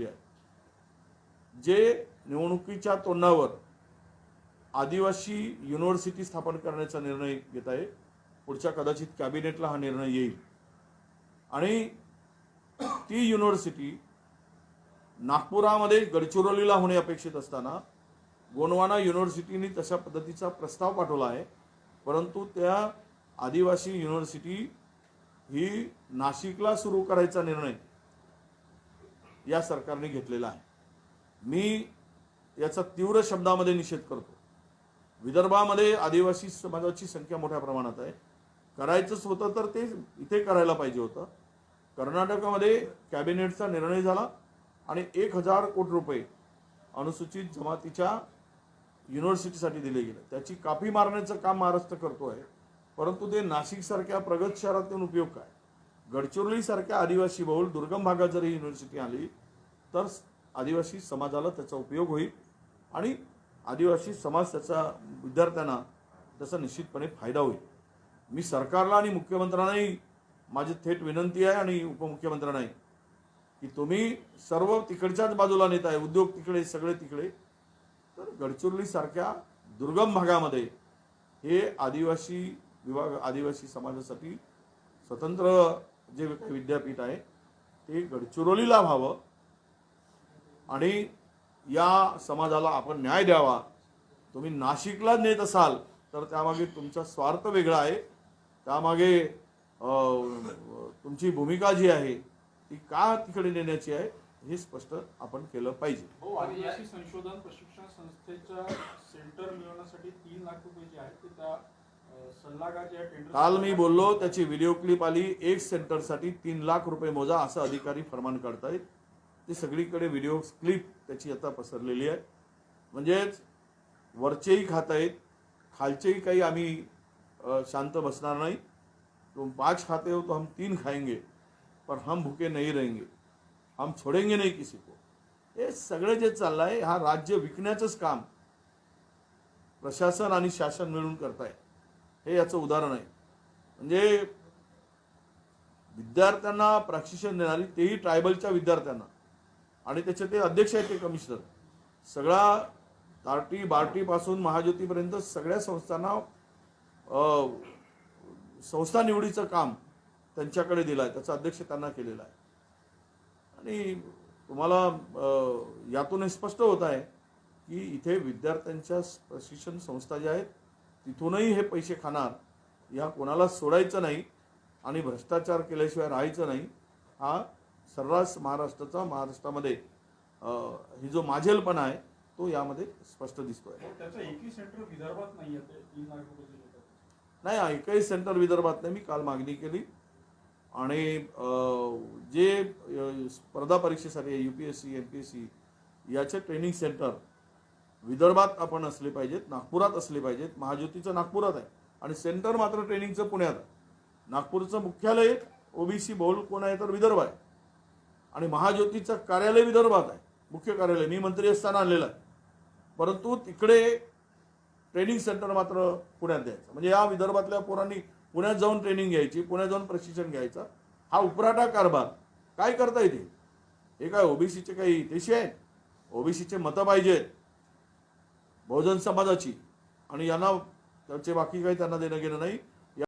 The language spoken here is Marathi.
जे आहे जे निवडणुकीच्या तोंडावर आदिवासी युनिव्हर्सिटी स्थापन करण्याचा निर्णय घेत आहे पुढच्या कदाचित कॅबिनेटला हा निर्णय येईल. आणि ती युनिव्हर्सिटी नागपुरामध्ये गडचिरोलीला होणे अपेक्षित असताना गोंडवाना युनिव्हर्सिटीने तशा पद्धतीचा प्रस्ताव पाठवला आहे. परंतु त्या आदिवासी युनिव्हर्सिटी ही नाशिकला सुरू करायचा निर्णय या सरकारने घेतलेला आहे. मी याचा तीव्र शब्दामध्ये निषेध करतो. विदर्भामध्ये आदिवासी समाजाची संख्या मोठ्या प्रमाणात आहे. करायचंच होतं तर ते इथे करायला पाहिजे होतं. कर्नाटकामध्ये कॅबिनेटचा निर्णय झाला आणि एक हजार कोटी रुपये अनुसूचित जमातीच्या युनिव्हर्सिटीसाठी दिले गेले. त्याची कापी मारण्याचं काम महाराष्ट्र करतो आहे परंतु ते नाशिकसारख्या प्रगत शहरातून उपयोग काय? गडचिरोलीसारख्या आदिवासी बहुल दुर्गम भागात जर ही युनिव्हर्सिटी आली तर आदिवासी समाजाला त्याचा उपयोग होईल. आणि आदिवासी समाज त्याचा विद्यार्थ्यांना त्याचा निश्चितपणे फायदा होईल. मी सरकारला आणि मुख्यमंत्र्यांनाही माझी थेट विनंती आहे आणि उपमुख्यमंत्र्यांनाही की तुम्ही सर्व तिकडच्याच बाजूला नेत आहे उद्योग तिकडे सगळे तिकडे तर गडचिरोलीसारख्या दुर्गम भागामध्ये हे आदिवासी विभाग आदिवासी समाजासाठी स्वतंत्र जे विद्यापीठ आहे ते गडचिरोलीला व्हावं आणि या समाजाला आपण न्याय द्यावा. तुम्ही नाशिकला नेत असाल तर त्यामागे तुमचा स्वार्थ वेगळा आहे. त्यामागे तुमची भूमिका जी आहे ती का तिकडे नेण्याची आहे हे स्पष्ट आपण केलं पाहिजे. हो आदिवासी संशोधन प्रशिक्षण संस्थेच्या सेंटर मिळवण्यासाठी तीन लाख रुपये जे आहेत ते त्या आहे काल मी बोललो त्याची व्हिडिओ क्लिप आली. एक सेंटरसाठी तीन लाख रुपये मोजा असं अधिकारी फरमान काढतायत. ती सगळीकडे व्हिडिओ क्लिप त्याची आता पसरलेली आहे. म्हणजेच वरचेही खात आहेत खालचेही काही आम्ही शांत बसणार नाही. तुम पाच खाते हो तो हम तीन खाएंगे. पर हम भूखे नहीं रहेंगे. हम छोडेंगे नाही किसी को. हे सगळं जे चाललंय हा राज्य विकण्याचंच काम प्रशासन आणि शासन मिळून करताय हे याचं उदाहरण आहे. म्हणजे विद्यार्थ्यांना प्रशिक्षण देणारी तेही ट्रायबलच्या विद्यार्थ्यांना. आणि त्याचे ते अध्यक्ष आहेत ते कमिशनर. सगळा तारटी बार्टीपासून महाज्योतीपर्यंत सगळ्या संस्थांना संस्था निवडीचं काम त्यांच्याकडे दिलं आहे त्याचा अध्यक्ष त्यांना केलेला आहे. आणि तुम्हाला यातून हे स्पष्ट होत आहे की इथे विद्यार्थ्यांच्या प्रशिक्षण संस्था ज्या आहेत तिथूनही हे पैसे खाणार या कोणाला सोडायचं नाही आणि भ्रष्टाचार केल्याशिवाय राहायचं नाही हा सर्रास महाराष्ट्राचा महाराष्ट्रामध्ये ही जो माझेलपणा आहे तो यामध्ये स्पष्ट दिसतोय. हो, त्याचं एकही सेंटर विदर्भात नाही एकही सेंटर विदर्भात नाही मी काल मागणी केली. आणि जे स्पर्धा परीक्षेसाठी U P S C M P S C याचे ट्रेनिंग सेंटर विदर्भात आपण असले पाहिजेत नागपुरात असले पाहिजेत. महाज्योतीचं नागपुरात आहे. आणि सेंटर मात्र ट्रेनिंगचं पुण्यात आहे. नागपूरचं मुख्यालय ओबीसी बहुल कोण आहे तर विदर्भ आहे. आणि महाज्योतीचं कार्यालय विदर्भात आहे. मुख्य कार्यालय मी मंत्री असताना आणलेलं आहे. परंतु तिकडे ट्रेनिंग सेंटर मात्र पुण्यात द्यायचं. म्हणजे या विदर्भातल्या पोरांनी पुण्यात जाऊन ट्रेनिंग घ्यायची पुण्यात जाऊन प्रशिक्षण घ्यायचं. हा उपराटा कारभार. काय करता येते? हे काय ओबीसीचे काही देशी आहेत? ओबीसीचे मतं पाहिजेत. बहुजन समाजाची. आणि यांना त्याचे बाकी काही त्यांना देणं घेणं नाही.